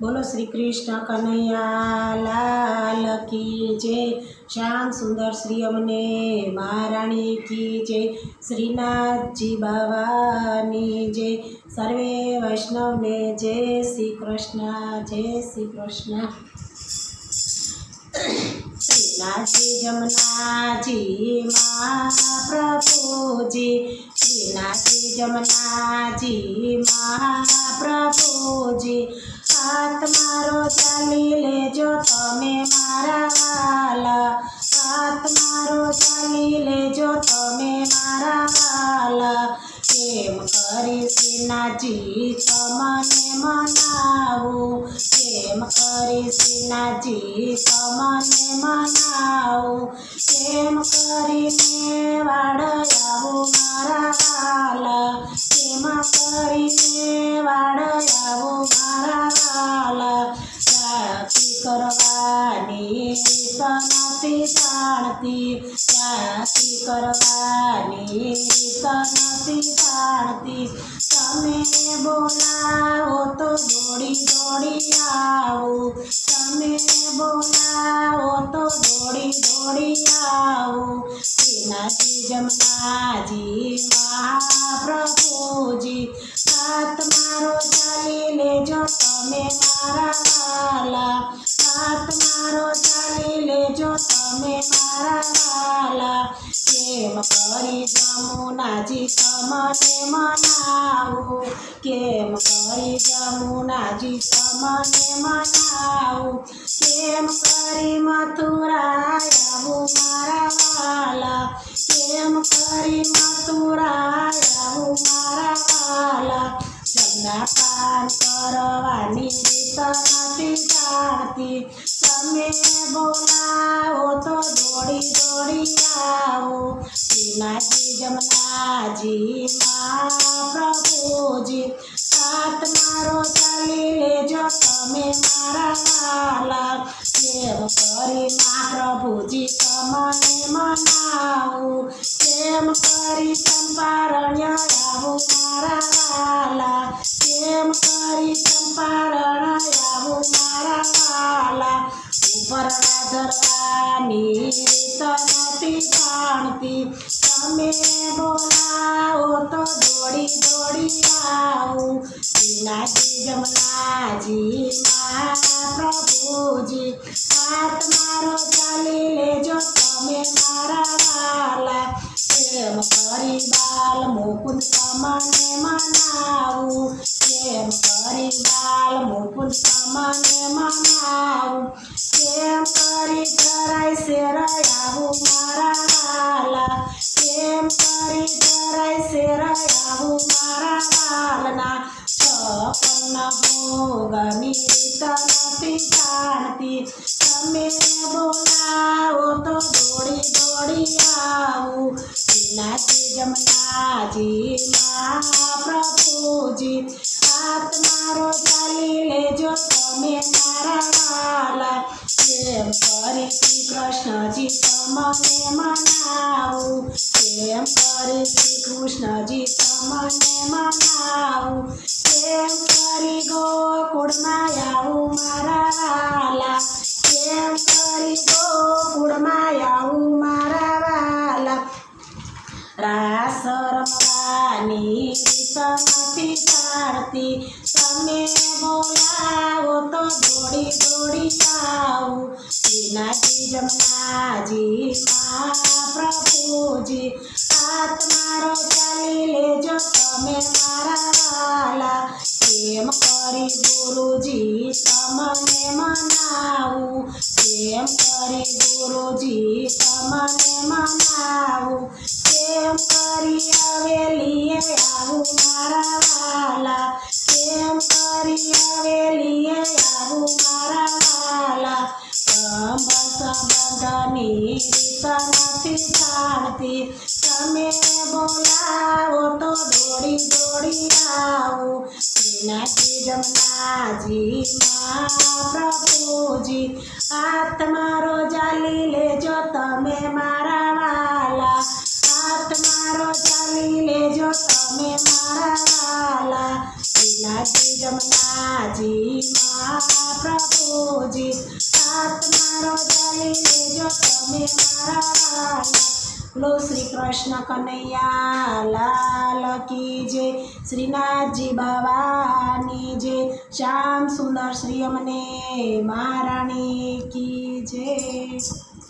બોલો શ્રી કૃષ્ણ કનૈયા લાલ કી જય. શ્યામ સુંદર શ્રી અમને મહારાણી કી જય. શ્રીનાથજી બાવાની જય. સર્વે વૈષ્ણવને જય શ્રી કૃષ્ણ, જય શ્રી કૃષ્ણ. શ્રીનાથજી જમનાજી મહાપ્રભુજી. શ્રીનાથજી જમનાજી મા હાથ વાલા કેમ કરી શ્રીનાથજી તમને મનાવું? કેમ કરી શ્રીનાથજી તમને મનાવું? કેમ કરીને વાળયાવું મારા વાલા? કેમ કરીને વાળયાવું મારા વાલા? રાખી કરવાની રીત નથી જાણતી. રાખી કરવાની રીત નથી જાણતી તમે બોલાવો તો દોડી દોડી આવું તમે બોલાવો તો દોડી દોડી આવું શ્રીનાથજી જમનાજી મહાપ્રભુજી હાથ મારો ચાલી લેજો તમે મારા વાલા હાથ મારો ચાલી લેજો તમે મારા કેમ કરી જમુનાજી તમને મનાવો? કેમ કરી જમુનાજી તમને મનાવો? કેમ કરી મથુરા આવું મારા વાલા? કેમ કરી મથુરા આવું મારા વાલા? જમના પાન કરવાની રીત નથી જાણતી તમે બોલાવો તો દોડી દોડી આવો. શ્રીનાથજી જમનાજી મહાપ્રભુજી હાથ મારો ચાલી લેજો તમે મારા વાલા કેમ કરી મા પ્રભુજી તમને મનાવું કેમ કરી ચંપારણ્ય આવું મારા વાલા કેમ કરી વાલા ઉપરના ધરવાની રીત નથી જાણતી તમે બોલાવો તો દોડી દોડી આવું. શ્રીનાથજી જમનાજી મહાપ્રભુજી હાથ મારો ચાલી લેજો, તમે મારા વાલા. કેમ કરી બાલ મુકુદ તમને મનાવું. કેમ કરી બાલ મુકુદ તમને મનાવું. કેમ કરી જરાય શેરાયાવું મારા વાલા કેમ કરી જરાય શેરાયાવું મારા વાલના છપન ભોગની રીત નથી જાણતી તમે બોલાવો કૃષ્ણજી તમને મનાવું કેમ કરી ગોકુળમાં આવું મારા વાલા. કેમ કરી ગોકુળમાં આવું મારા વાલા. રાસ રમવાની રીત નથી જાણતી તમે બોલાવો તો દોડી દોડી જાઉં શ્રીનાથજી જમનાજી મહાપ્રભુજી, હાથ મારો ચાલી લેજો તમે મારા વાલા કેમ કરી ગુરુજી તમને મનાવું? કેમ કરી ગુરુજી તમને મનાવું? કેમ કરી હવેલીએ આવું મારા વાલા કેમ કરી હવેલીએ આવું મારા વાલા સંબંધની રીત નથી જાણતી તમે જમનાજી મહાપ્રભુજી હાથ મારો જાલી લેજો તમે મારા વાલા. હાથ મારો જાલી લેજો તમે મારા વાલા. લીલાજી જમનાજી મા પ્રભુજી હાથ મારો જાલી લેજો તમે મારા વાલા. બોલો શ્રી કૃષ્ણ કનૈયા લાલ કી જય શ્રીનાથજી બાવાની જય શ્યામ સુંદર શ્રી અમને મહારાણી કી જય